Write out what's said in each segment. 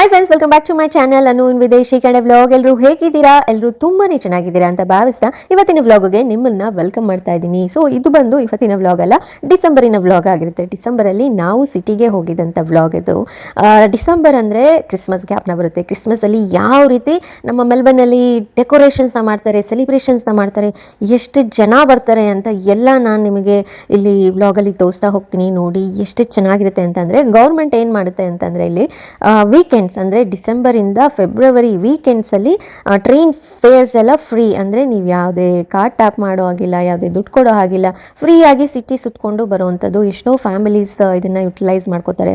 Hi friends welcome back to my channel Anu in ವಿದೇಶಿ ಕಡೆ vlog ಎಲ್ಲರೂ ಹೇಗಿದ್ದೀರಾ? ಎಲ್ಲರೂ ತುಂಬಾನೇ ಚೆನ್ನಾಗಿದ್ದೀರಾ ಅಂತ ಭಾವಿಸ್ತಾ ಇವತ್ತಿನ ವ್ಲಾಗ್ಗೆ ನಿಮ್ಮನ್ನ ವೆಲ್ಕಮ್ ಮಾಡ್ತಾ ಇದ್ದೀನಿ. ಸೊ ಇದು ಬಂದು ಇವತ್ತಿನ ವ್ಲಾಗ್ ಅಲ್ಲ, ಡಿಸೆಂಬರಿನ ವ್ಲಾಗ್ ಆಗಿರುತ್ತೆ. ಡಿಸೆಂಬರಲ್ಲಿ ನಾವು ಸಿಟಿಗೆ ಹೋಗಿದ್ದಂಥ ವ್ಲಾಗ್ ಇದು. ಡಿಸೆಂಬರ್ ಅಂದರೆ ಕ್ರಿಸ್ಮಸ್ ಗ್ಯಾಪ್ನ ಬರುತ್ತೆ. ಕ್ರಿಸ್ಮಸಲ್ಲಿ ಯಾವ ರೀತಿ ನಮ್ಮ ಮೆಲ್ಬರ್ನಲ್ಲಿ ಡೆಕೋರೇಷನ್ಸ್ನ ಮಾಡ್ತಾರೆ ಸೆಲಿಬ್ರೇಷನ್ಸ್ನ ಮಾಡ್ತಾರೆ, ಎಷ್ಟು ಜನ ಬರ್ತಾರೆ ಅಂತ ಎಲ್ಲ ನಾನು ನಿಮಗೆ ಇಲ್ಲಿ ವ್ಲಾಗಲ್ಲಿ ತೋರಿಸ್ತಾ ಹೋಗ್ತೀನಿ ನೋಡಿ ಎಷ್ಟು ಚೆನ್ನಾಗಿರುತ್ತೆ ಅಂತಂದರೆ ಗೌರ್ಮೆಂಟ್ ಏನು ಮಾಡುತ್ತೆ ಅಂತಂದರೆ ಇಲ್ಲಿ ವೀಕೆಂಡ್ಸ್ ಅಂದರೆ ಡಿಸೆಂಬರಿಂದ ಫೆಬ್ರವರಿ ವೀಕೆಂಡ್ಸಲ್ಲಿ ಟ್ರೈನ್ ಫೇರ್ಸ್ ಎಲ್ಲ ಫ್ರೀ ಅಂದರೆ ನೀವು ಯಾವುದೇ ಕಾರ್ಡ್ ಟ್ಯಾಪ್ ಮಾಡೋ ಹಾಗಿಲ್ಲ, ಯಾವುದೇ ದುಡ್ಡು ಕೊಡೋ ಹಾಗಿಲ್ಲ ಫ್ರೀಯಾಗಿ ಸಿಟಿ ಸುತ್ತಕೊಂಡು ಬರುವಂಥದ್ದು ಎಷ್ಟೋ ಫ್ಯಾಮಿಲೀಸ್ ಇದನ್ನು ಯುಟಿಲೈಸ್ ಮಾಡ್ಕೋತಾರೆ.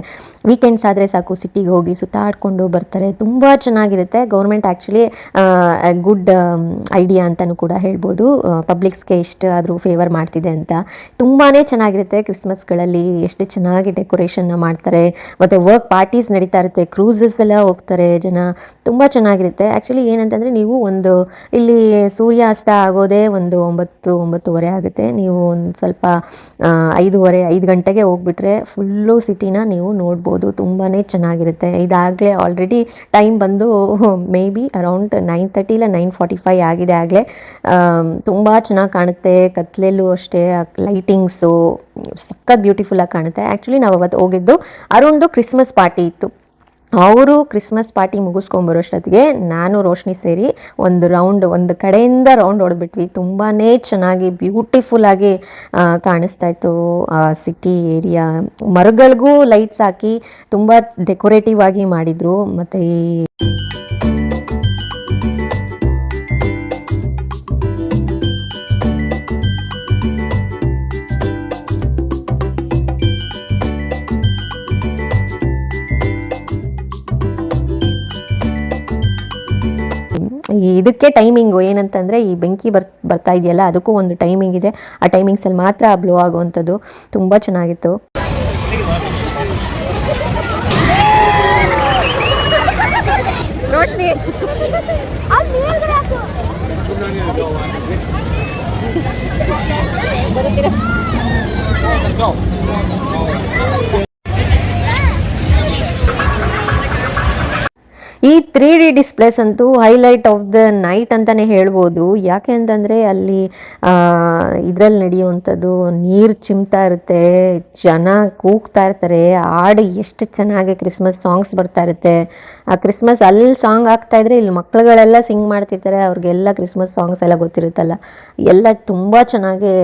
ವೀಕೆಂಡ್ಸ್ ಆದರೆ ಸಾಕು ಸಿಟಿಗೆ ಹೋಗಿ ಸುತ್ತಾಡ್ಕೊಂಡು ಬರ್ತಾರೆ. ತುಂಬ ಚೆನ್ನಾಗಿರುತ್ತೆ. ಗೌರ್ಮೆಂಟ್ ಆ್ಯಕ್ಚುಲಿ ಗುಡ್ ಐಡಿಯಾ ಅಂತಲೂ ಕೂಡ ಹೇಳ್ಬೋದು. ಪಬ್ಲಿಕ್ಸ್ಗೆ ಎಷ್ಟು ಆದರೂ ಫೇವರ್ ಮಾಡ್ತಿದೆ ಅಂತ. ತುಂಬಾ ಚೆನ್ನಾಗಿರುತ್ತೆ ಕ್ರಿಸ್ಮಸ್ಗಳಲ್ಲಿ ಎಷ್ಟು ಚೆನ್ನಾಗಿ ಡೆಕೋರೇಷನ್ನ ಮಾಡ್ತಾರೆ. ಮತ್ತು ವರ್ಕ್ ಪಾರ್ಟೀಸ್ ನಡೀತಾ ಇರುತ್ತೆ ಕ್ರೂಸಸ್ ಎಲ್ಲ ಹೋಗ್ತಾರೆ, ಜನ ತುಂಬ ಚೆನ್ನಾಗಿರುತ್ತೆ. ಆ್ಯಕ್ಚುಲಿ ಏನಂತಂದರೆ ನೀವು ಒಂದು, ಇಲ್ಲಿ ಸೂರ್ಯಾಸ್ತ ಆಗೋದೇ ಒಂದು ಒಂಬತ್ತು, ಒಂಬತ್ತುವರೆ ಆಗುತ್ತೆ. ನೀವು ಒಂದು ಸ್ವಲ್ಪ ಐದೂವರೆ, ಐದು ಗಂಟೆಗೆ ಹೋಗ್ಬಿಟ್ರೆ ಫುಲ್ಲು ಸಿಟಿನ ನೀವು ನೋಡ್ಬೋದು. ತುಂಬಾ ಚೆನ್ನಾಗಿರುತ್ತೆ. ಇದಾಗಲೇ ಆಲ್ರೆಡಿ ಟೈಮ್ ಬಂದು may be around nine thirty ಇಲ್ಲ ನೈನ್ ಫಾರ್ಟಿ ಫೈ ಆಗಿದೆ ಆಗಲೇ. ತುಂಬ ಚೆನ್ನಾಗಿ ಕಾಣುತ್ತೆ. ಕತ್ಲೆಲ್ಲೂ ಅಷ್ಟೇ ಲೈಟಿಂಗ್ಸು ಸಖತ್ ಬ್ಯೂಟಿಫುಲ್ಲಾಗಿ ಕಾಣುತ್ತೆ. ಆ್ಯಕ್ಚುಲಿ ನಾವು ಅವತ್ತು ಹೋಗಿದ್ದು ಅರೌಂಡು ಕ್ರಿಸ್ಮಸ್ ಪಾರ್ಟಿ ಇತ್ತು. ಅವರು ಕ್ರಿಸ್ಮಸ್ ಪಾರ್ಟಿ ಮುಗಿಸ್ಕೊಂಬರೋಷ್ಟೊತ್ತಿಗೆ ನಾನು, ರೋಶ್ನಿ ಸೇರಿ ಒಂದು ರೌಂಡ್, ಒಂದು ಕಡೆಯಿಂದ ರೌಂಡ್ ಹೊಡೆದ್ಬಿಟ್ವಿ. ತುಂಬಾ ಚೆನ್ನಾಗಿ ಬ್ಯೂಟಿಫುಲ್ಲಾಗಿ ಕಾಣಿಸ್ತಾ ಇತ್ತು. ಸಿಟಿ ಏರಿಯಾ ಮರಗಳಿಗೂ ಲೈಟ್ಸ್ ಹಾಕಿ ತುಂಬ ಡೆಕೋರೇಟಿವ್ ಆಗಿ ಮಾಡಿದರು. ಮತ್ತು ಈ ಇದಕ್ಕೆ ಟೈಮಿಂಗು ಏನಂತಂದರೆ ಈ ಬೆಂಕಿ ಬರ್ ಬರ್ತಾ ಇದೆಯಲ್ಲ ಅದಕ್ಕೂ ಒಂದು ಟೈಮಿಂಗ್ ಇದೆ. ಆ ಟೈಮಿಂಗ್ಸಲ್ಲಿ ಮಾತ್ರ ಬ್ಲೋ ಆಗುವಂಥದ್ದು ತುಂಬ ಚೆನ್ನಾಗಿತ್ತು. ರೋಶ್ನಿ. ಈ ತ್ರೀ ಡಿ ಡಿಸ್ಪ್ಲೇಸ್ ಅಂತೂ ಹೈಲೈಟ್ ಆಫ್ ದ ನೈಟ್ ಅಂತಲೇ ಹೇಳ್ಬೋದು. ಯಾಕೆ ಅಂತಂದರೆ ಅಲ್ಲಿ ಇದರಲ್ಲಿ ನಡೆಯುವಂಥದ್ದು ನೀರು ಚಿಮ್ತಾ ಇರುತ್ತೆ, ಜನ ಕೂಗ್ತಾ ಇರ್ತಾರೆ, ಹಾಡು ಎಷ್ಟು ಚೆನ್ನಾಗಿ ಕ್ರಿಸ್ಮಸ್ ಸಾಂಗ್ಸ್ ಬರ್ತಾ ಇರುತ್ತೆ. ಆ ಕ್ರಿಸ್ಮಸ್ ಅಲ್ಲಿ ಸಾಂಗ್ ಆಗ್ತಾ ಇದ್ರೆ ಇಲ್ಲಿ ಮಕ್ಳುಗಳೆಲ್ಲ ಸಿಂಗ್ ಮಾಡ್ತಿರ್ತಾರೆ, ಅವ್ರಿಗೆಲ್ಲ ಕ್ರಿಸ್ಮಸ್ ಸಾಂಗ್ಸ್ ಎಲ್ಲ ಗೊತ್ತಿರುತ್ತಲ್ಲ. ಎಲ್ಲ ತುಂಬ ಚೆನ್ನಾಗಿ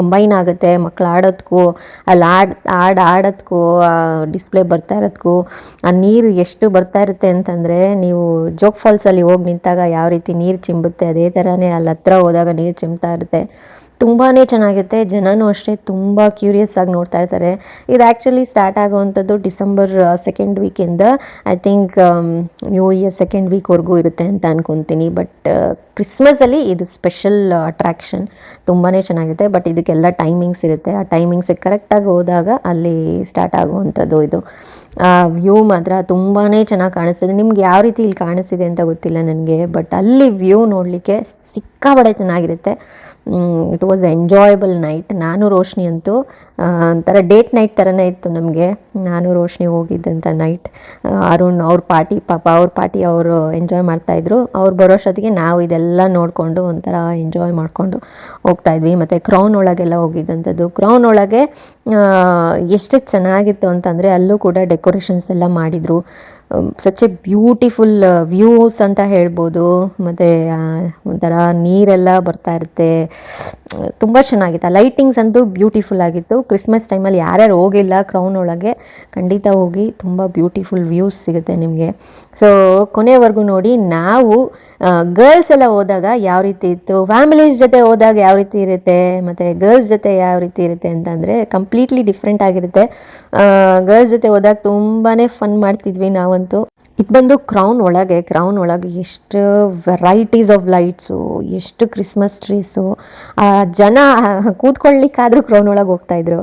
ಕಂಬೈನ್ ಆಗುತ್ತೆ, ಮಕ್ಳು ಆಡೋದಕ್ಕೂ ಅಲ್ಲಿ ಆಡ್ ಹಾಡು ಆಡೋದಕ್ಕೂ ಡಿಸ್ಪ್ಲೇ ಬರ್ತಾ ಇರೋದಕ್ಕೂ ಆ ನೀರು ಎಷ್ಟು ಬರ್ತಾ ಇರುತ್ತೆ ಅಂತಂದರೆ ನೀವು ಜೋಗ್ ಫಾಲ್ಸಲ್ಲಿ ಹೋಗಿ ನಿಂತಾಗ ಯಾವ ರೀತಿ ನೀರು ಚಿಂಬುತ್ತೆ, ಅದೇ ಥರನೇ ಅಲ್ಲಿ ಹತ್ರ ಹೋದಾಗ ನೀರು ಚಿಮ್ತಾ ಇರುತ್ತೆ. ತುಂಬಾ ಚೆನ್ನಾಗಿರುತ್ತೆ. ಜನನೂ ಅಷ್ಟೇ ತುಂಬ ಕ್ಯೂರಿಯಸ್ ಆಗಿ ನೋಡ್ತಾ ಇರ್ತಾರೆ. ಇದು ಆ್ಯಕ್ಚುಲಿ ಸ್ಟಾರ್ಟ್ ಆಗುವಂಥದ್ದು December second ವೀಕಿಂದ I think new year second ವೀಕ್ವರೆಗೂ ಇರುತ್ತೆ ಅಂತ ಅನ್ಕೊತೀನಿ. ಬಟ್ ಕ್ರಿಸ್ಮಸಲ್ಲಿ ಇದು ಸ್ಪೆಷಲ್ ಅಟ್ರಾಕ್ಷನ್ ತುಂಬಾ ಚೆನ್ನಾಗಿರುತ್ತೆ. ಬಟ್ ಇದಕ್ಕೆಲ್ಲ ಟೈಮಿಂಗ್ಸ್ ಇರುತ್ತೆ. ಆ ಟೈಮಿಂಗ್ಸಿಗೆ ಕರೆಕ್ಟಾಗಿ ಹೋದಾಗ ಅಲ್ಲಿ ಸ್ಟಾರ್ಟ್ ಆಗುವಂಥದ್ದು ಇದು. ವ್ಯೂ ಮಾತ್ರ ತುಂಬಾ ಚೆನ್ನಾಗಿ ಕಾಣಿಸ್ತಿದೆ. ನಿಮ್ಗೆ ಯಾವ ರೀತಿ ಇಲ್ಲಿ ಕಾಣಿಸ್ತಿದೆ ಅಂತ ಗೊತ್ತಿಲ್ಲ ನನಗೆ. ಬಟ್ ಅಲ್ಲಿ ವ್ಯೂ ನೋಡಲಿಕ್ಕೆ ಸಿಕ್ಕಾಬಡೆ ಚೆನ್ನಾಗಿರುತ್ತೆ. ಇಟ್ ವಾಸ್ ಎಂಜಾಯಬಲ್ ನೈಟ್ ನಾನು ರೋಶ್ನಿ ಅಂತೂ ಒಂಥರ ಡೇಟ್ ನೈಟ್ ಥರನೇ ಇತ್ತು ನಮಗೆ. ನಾನು ರೋಶ್ನಿ ಹೋಗಿದ್ದಂಥ ನೈಟ್ ಅರುಣ್ ಅವ್ರ ಪಾರ್ಟಿ, ಪಾಪ ಅವ್ರ ಪಾರ್ಟಿ ಅವರು ಎಂಜಾಯ್ ಮಾಡ್ತಾಯಿದ್ರು ಅವ್ರು ಬರೋಷ್ಟೊತ್ತಿಗೆ ನಾವು ಇದೆಲ್ಲ ನೋಡಿಕೊಂಡು ಒಂಥರ ಎಂಜಾಯ್ ಮಾಡಿಕೊಂಡು ಹೋಗ್ತಾಯಿದ್ವಿ ಮತ್ತು ಕ್ರೌನ್ ಒಳಗೆಲ್ಲ ಹೋಗಿದ್ದಂಥದ್ದು. ಕ್ರೌನ್ ಒಳಗೆ ಎಷ್ಟು ಚೆನ್ನಾಗಿತ್ತು ಅಂತಂದರೆ ಅಲ್ಲೂ ಕೂಡ ಡೆಕೋರೇಷನ್ಸ್ ಎಲ್ಲ ಮಾಡಿದರು. ಸಚ್ ಎ ಬ್ಯೂಟಿಫುಲ್ ವ್ಯೂಸ್ ಅಂತ ಹೇಳ್ಬೋದು. ಮತ್ತು ಒಂಥರ ನೀರೆಲ್ಲ ಬರ್ತಾ ಇರುತ್ತೆ. ತುಂಬ ಚೆನ್ನಾಗಿತ್ತು. ಲೈಟಿಂಗ್ಸ್ ಅಂತೂ ಬ್ಯೂಟಿಫುಲ್ ಆಗಿತ್ತು. ಕ್ರಿಸ್ಮಸ್ ಟೈಮಲ್ಲಿ ಯಾರ್ಯಾರು ಹೋಗಿಲ್ಲ ಕ್ರೌನ್ ಒಳಗೆ ಖಂಡಿತ ಹೋಗಿ ತುಂಬ ಬ್ಯೂಟಿಫುಲ್ ವ್ಯೂಸ್ ಸಿಗುತ್ತೆ ನಿಮಗೆ. ಸೊ ಕೊನೆವರೆಗೂ ನೋಡಿ, ನಾವು ಗರ್ಲ್ಸ್ ಎಲ್ಲ ಹೋದಾಗ ಯಾವ ರೀತಿ ಇತ್ತು? ಫ್ಯಾಮಿಲೀಸ್ ಜೊತೆ ಹೋದಾಗ ಯಾವ ರೀತಿ ಇರುತ್ತೆ? ಮತ್ತು ಗರ್ಲ್ಸ್ ಜೊತೆ ಯಾವ ರೀತಿ ಇರುತ್ತೆ ಅಂತಂದರೆ ಕಂಪ್ಲೀಟ್ಲಿ ಡಿಫ್ರೆಂಟ್ ಆಗಿರುತ್ತೆ. ಗರ್ಲ್ಸ್ ಜೊತೆ ಹೋದಾಗ ತುಂಬಾ ಫನ್ ಮಾಡ್ತಿದ್ವಿ ನಾವಂತೂ ಇದು ಬಂದು ಕ್ರೌನ್ ಒಳಗೆ ಕ್ರೌನ್ ಒಳಗೆ ಎಷ್ಟು ವೆರೈಟೀಸ್ ಆಫ್ ಲೈಟ್ಸು, ಎಷ್ಟು ಕ್ರಿಸ್ಮಸ್ ಟ್ರೀಸು ಜನ ಕೂತ್ಕೊಳ್ಳಿಕ್ಕಾದ್ರೂ ಕ್ರೌನ್ ಒಳಗೆ ಹೋಗ್ತಾಯಿದ್ರು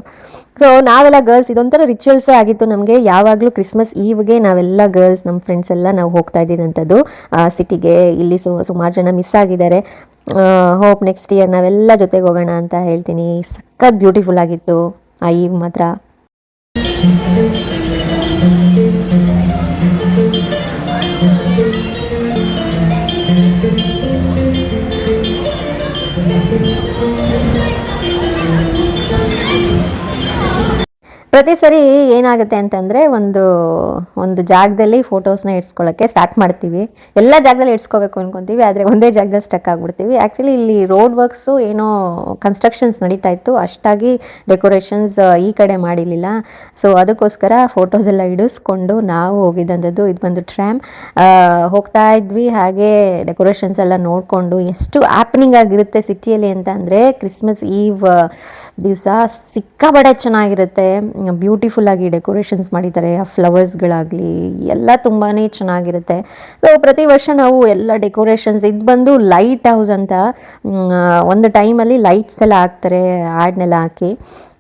ಸೊ ನಾವೆಲ್ಲ ಗರ್ಲ್ಸ್ ಇದೊಂಥರ ರಿಚುವಲ್ಸೇ ಆಗಿತ್ತು. ನಮಗೆ ಯಾವಾಗಲೂ ಕ್ರಿಸ್ಮಸ್ ಈವ್ಗೆ ನಾವೆಲ್ಲ ಗರ್ಲ್ಸ್ ನಮ್ಮ ಫ್ರೆಂಡ್ಸ್ ಎಲ್ಲ ನಾವು ಹೋಗ್ತಾ ಇದ್ದಿದ್ದಂಥದ್ದು ಸಿಟಿಗೆ ಇಲ್ಲಿ ಸು ಸುಮಾರು ಜನ ಮಿಸ್ ಆಗಿದ್ದಾರೆ. ಹೋಪ್ ನೆಕ್ಸ್ಟ್ ಇಯರ್ ನಾವೆಲ್ಲ ಜೊತೆಗೆ ಹೋಗೋಣ ಅಂತ ಹೇಳ್ತೀನಿ. ಸಖತ್ ಬ್ಯೂಟಿಫುಲ್ ಆಗಿತ್ತು. ಆ, ಈವ್ ಮಾತ್ರ. Thank you. ಪ್ರತಿ ಸರಿ ಏನಾಗುತ್ತೆ ಅಂತಂದರೆ ಒಂದು ಒಂದು ಜಾಗದಲ್ಲಿ ಫೋಟೋಸ್ನ ಇಡ್ಸ್ಕೊಳ್ಳೋಕ್ಕೆ ಸ್ಟಾರ್ಟ್ ಮಾಡ್ತೀವಿ. ಎಲ್ಲ ಜಾಗದಲ್ಲಿ ಇಡ್ಸ್ಕೋಬೇಕು ಅನ್ಕೊತೀವಿ, ಆದರೆ ಒಂದೇ ಜಾಗದಲ್ಲಿ ಸ್ಟಕ್ ಆಗಿಬಿಡ್ತೀವಿ. ಆ್ಯಕ್ಚುಲಿ ಇಲ್ಲಿ ರೋಡ್ ವರ್ಕ್ಸು ಏನೋ ಕನ್ಸ್ಟ್ರಕ್ಷನ್ಸ್ ನಡೀತಾ ಇತ್ತು. ಅಷ್ಟಾಗಿ ಡೆಕೋರೇಷನ್ಸ್ ಈ ಕಡೆ ಮಾಡಿರಲಿಲ್ಲ. ಸೊ ಅದಕ್ಕೋಸ್ಕರ ಫೋಟೋಸ್ ಎಲ್ಲ ಇಡಿಸ್ಕೊಂಡು ನಾವು ಹೋಗಿದ್ದಂಥದ್ದು. ಇದು ಬಂದು ಟ್ರ್ಯಾಮ್ ಹೋಗ್ತಾ ಇದ್ವಿ. ಹಾಗೆ ಡೆಕೋರೇಷನ್ಸ್ ಎಲ್ಲ ನೋಡಿಕೊಂಡು ಎಷ್ಟು ಆ್ಯಪ್ನಿಂಗ್ ಆಗಿರುತ್ತೆ ಸಿಟಿಯಲ್ಲಿ ಅಂತ ಅಂದರೆ ಕ್ರಿಸ್ಮಸ್ ಈವ್ ದಿವಸ ಸಿಕ್ಕಾಬಡೆ ಚೆನ್ನಾಗಿರುತ್ತೆ. ಬ್ಯೂಟಿಫುಲ್ ಆಗಿ ಡೆಕೋರೇಷನ್ಸ್ ಮಾಡಿದ್ದಾರೆ. ಆ ಫ್ಲವರ್ಸ್ಗಳಾಗಲಿ ಎಲ್ಲ ತುಂಬಾ ಚೆನ್ನಾಗಿರುತ್ತೆ. ಸೊ ಪ್ರತಿ ವರ್ಷ ನಾವು ಎಲ್ಲ ಡೆಕೋರೇಷನ್ಸ್ ಇದು ಬಂದು ಲೈಟ್ ಹೌಸ್ ಅಂತ ಒಂದು ಟೈಮಲ್ಲಿ ಲೈಟ್ಸ್ ಎಲ್ಲ ಹಾಕ್ತಾರೆ ಆಡ್ನೆಲ್ಲ ಹಾಕಿ.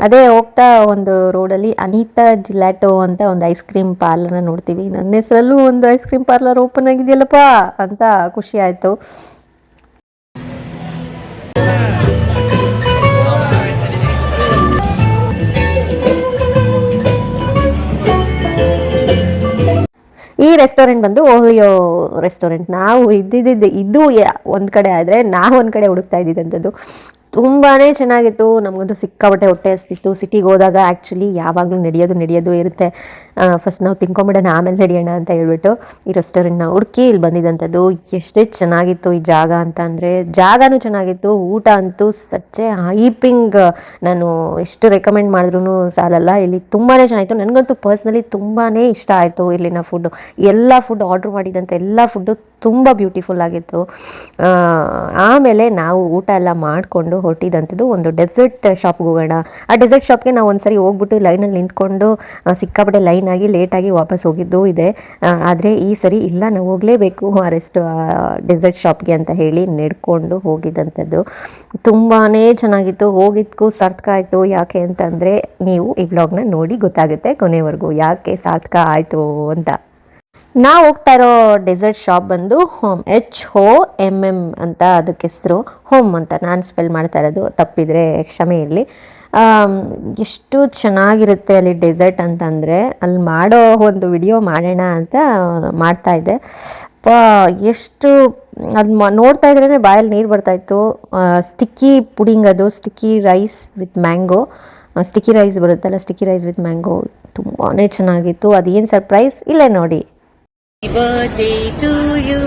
ಅದೇ ಹೋಗ್ತಾ ಒಂದು ರೋಡಲ್ಲಿ ಅನಿತಾ ಜಿಲ್ಯಾಟೋ ಅಂತ ಒಂದು ಐಸ್ ಕ್ರೀಮ್ ಪಾರ್ಲರ್ನ ನೋಡ್ತೀವಿ. ನನ್ನ ಹೆಸರಲ್ಲೂ ಒಂದು ಐಸ್ ಕ್ರೀಮ್ ಪಾರ್ಲರ್ ಓಪನ್ ಆಗಿದೆಯಲ್ಲಪ್ಪ ಅಂತ ಖುಷಿ ಆಯಿತು. ಈ ರೆಸ್ಟೋರೆಂಟ್ ಬಂದು ಓಹಿಯೋ ರೆಸ್ಟೋರೆಂಟ್ ನಾವು ಇದ್ದಿದ್ದು ಇದು ಒಂದು ಕಡೆ ಆದರೆ ನಾವು ಒಂದು ಕಡೆ ಹುಡುಕ್ತಾ ಇದ್ದಿದ್ದಂಥದ್ದು ತುಂಬಾ ಚೆನ್ನಾಗಿತ್ತು. ನಮಗಂತೂ ಸಿಕ್ಕಾಬಟ್ಟೆ ಹೊಟ್ಟೆ ಹಸ್ತಿತ್ತು. ಸಿಟಿಗೆ ಹೋದಾಗ ಆ್ಯಕ್ಚುಲಿ ಯಾವಾಗಲೂ ನಡೆಯೋದು ನಡೆಯೋದು ಇರುತ್ತೆ. ಫಸ್ಟ್ ನಾವು ತಿನ್ಕೊಂಬಿಡೋಣ, ಆಮೇಲೆ ನಡೆಯೋಣ ಅಂತ ಹೇಳ್ಬಿಟ್ಟು ಈ ರೆಸ್ಟೋರೆಂಟ್ನ ಹುಡುಕಿ ಇಲ್ಲಿ ಬಂದಿದ್ದಂಥದ್ದು ಎಷ್ಟೇ ಚೆನ್ನಾಗಿತ್ತು ಈ ಜಾಗ ಅಂತ ಅಂದರೆ, ಜಾಗನೂ ಚೆನ್ನಾಗಿತ್ತು, ಊಟ ಅಂತೂ ಸಚ್ಚೆ ಹೈಪಿಂಗ್ ನಾನು ಎಷ್ಟು ರೆಕಮೆಂಡ್ ಮಾಡಿದ್ರು ಸಾಲಲ್ಲ. ಇಲ್ಲಿ ತುಂಬಾ ಚೆನ್ನಾಗಿತ್ತು. ನನಗಂತೂ ಪರ್ಸ್ನಲಿ ತುಂಬಾ ಇಷ್ಟ ಆಯಿತು ಇಲ್ಲಿನ ಫುಡ್ಡು ಎಲ್ಲ ಫುಡ್ ಆರ್ಡ್ರ್ ಮಾಡಿದಂಥ ಎಲ್ಲ ಫುಡ್ಡು ತುಂಬ ಬ್ಯೂಟಿಫುಲ್ ಆಗಿತ್ತು. ಆಮೇಲೆ ನಾವು ಊಟ ಎಲ್ಲ ಮಾಡಿಕೊಂಡು ಹೊರಟಿದಂಥದ್ದು ಒಂದು ಡೆಸರ್ಟ್ ಶಾಪ್ಗೆ ಹೋಗೋಣ. ಆ ಡೆಸರ್ಟ್ ಶಾಪ್ಗೆ ನಾವು ಒಂದ್ಸರಿ ಹೋಗ್ಬಿಟ್ಟು ಲೈನಲ್ಲಿ ನಿಂತ್ಕೊಂಡು ಸಿಕ್ಕಾಪಟ್ಟೆ ಲೈನ್ ಆಗಿ ಲೇಟಾಗಿ ವಾಪಸ್ ಹೋಗಿದ್ದು ಇದೆ. ಆದರೆ ಈ ಸರಿ ಇಲ್ಲ, ನಾವು ಹೋಗಲೇಬೇಕು ಆ ರೆಸ್ಟ್ ಡೆಸರ್ಟ್ ಶಾಪ್ಗೆ ಅಂತ ಹೇಳಿ ನಡ್ಕೊಂಡು ಹೋಗಿದ್ದಂಥದ್ದು ತುಂಬಾ ಚೆನ್ನಾಗಿತ್ತು. ಹೋಗಿದ್ದಕ್ಕೂ ಸಾರ್ಥಕ ಆಯಿತು. ಯಾಕೆ ಅಂತಂದರೆ, ನೀವು ಈ ಬ್ಲಾಗ್ನ ನೋಡಿ ಗೊತ್ತಾಗುತ್ತೆ ಕೊನೆವರೆಗೂ ಯಾಕೆ ಸಾರ್ಥಕ ಆಯಿತು ಅಂತ. ನಾವು ಹೋಗ್ತಾ ಇರೋ ಡೆಸರ್ಟ್ ಶಾಪ್ ಬಂದು home H O M M ಅಂತ ಅದಕ್ಕೆ ಹೆಸರು. ಹೋಮ್ ಅಂತ ನಾನು ಸ್ಪೆಲ್ ಮಾಡ್ತಾ ಇರೋದು, ತಪ್ಪಿದರೆ ಕ್ಷಮೆ ಇರಲಿ. ಎಷ್ಟು ಚೆನ್ನಾಗಿರುತ್ತೆ ಅಲ್ಲಿ ಡೆಸರ್ಟ್ ಅಂತಂದರೆ, ಅಲ್ಲಿ ಮಾಡೋ ಒಂದು ವಿಡಿಯೋ ಮಾಡೋಣ ಅಂತ ಮಾಡ್ತಾ ಇದ್ದೆ. ಪ, ಎಷ್ಟು, ಅದು ನೋಡ್ತಾ ಇದ್ರೇ ಬಾಯಲ್ಲಿ ನೀರು ಬರ್ತಾಯಿತ್ತು ಸ್ಟಿಕ್ಕಿ ಪುಡಿಂಗ್ ಅದು sticky rice with mango sticky rice ಬರುತ್ತಲ್ಲ ಸ್ಟಿಕ್ಕಿ ರೈಸ್ ವಿತ್ ಮ್ಯಾಂಗೋ ತುಂಬಾ ಚೆನ್ನಾಗಿತ್ತು. ಅದೇನು ಸರ್ಪ್ರೈಸ್ ಇಲ್ಲೇ ನೋಡಿ. Happy birthday to you.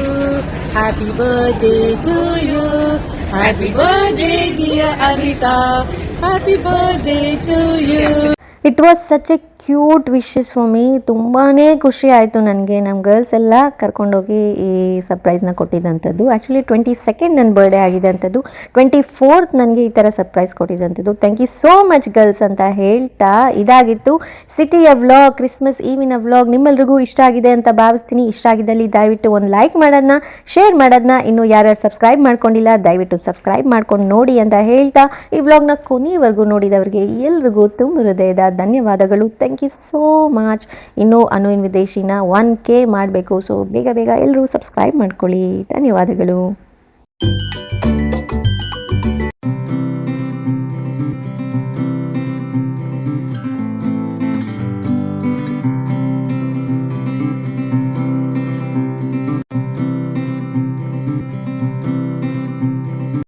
Happy birthday to you. Happy birthday, dear Anita. Happy birthday to you. It was such a cute wishes for me ತುಂಬಾ ಖುಷಿ ಆಯಿತು ನನಗೆ. ನಮ್ಮ ಗರ್ಲ್ಸ್ ಎಲ್ಲ ಕರ್ಕೊಂಡೋಗಿ ಈ ಸರ್ಪ್ರೈಸ್ನ ಕೊಟ್ಟಿದ್ದಂಥದ್ದು ಆ್ಯಕ್ಚುಲಿ ಟ್ವೆಂಟಿ ಸೆಕೆಂಡ್ ನನ್ನ ಬರ್ಡೇ ಆಗಿದೆ ಅಂಥದ್ದು ಟ್ವೆಂಟಿ ಫೋರ್ತ್ ನನಗೆ ಈ ಥರ surprise ಕೊಟ್ಟಿದ್ದಂಥದ್ದು thank you so much girls ಅಂತ ಹೇಳ್ತಾ ಇದಾಗಿತ್ತು. ಸಿಟಿಯ ವ್ಲಾಗ್ ಕ್ರಿಸ್ಮಸ್ ಈವಿನ ವ್ಲಾಗ್ ನಿಮ್ಮೆಲ್ರಿಗೂ ಇಷ್ಟ ಆಗಿದೆ ಅಂತ ಭಾವಿಸ್ತೀನಿ. ಇಷ್ಟ ಆಗಿದ್ದಲ್ಲಿ ದಯವಿಟ್ಟು ಒಂದು ಲೈಕ್ ಮಾಡೋದನ್ನ ಶೇರ್ ಮಾಡೋದನ್ನ ಇನ್ನು ಯಾರ್ಯಾರು ಸಬ್ಸ್ಕ್ರೈಬ್ ಮಾಡ್ಕೊಂಡಿಲ್ಲ, ದಯವಿಟ್ಟು ಸಬ್ಸ್ಕ್ರೈಬ್ ಮಾಡ್ಕೊಂಡು ನೋಡಿ ಅಂತ ಹೇಳ್ತಾ ಈ ವ್ಲಾಗ್ನ ಕೊನೆಯವರೆಗೂ ನೋಡಿದವರಿಗೆ ಎಲ್ರಿಗೂ ತುಂಬ ಹೃದಯದ ಧನ್ಯವಾದಗಳು. ಥ್ಯಾಂಕ್ ಯು ಸೋ ಮಚ್ ಇನ್ನು ಅನು ವಿದೇಶಿನ ಒನ್ ಕೆ ಮಾಡಬೇಕು. ಸೊ ಬೇಗ ಬೇಗ ಎಲ್ಲರೂ ಸಬ್ಸ್ಕ್ರೈಬ್ ಮಾಡ್ಕೊಳ್ಳಿ. ಧನ್ಯವಾದಗಳು.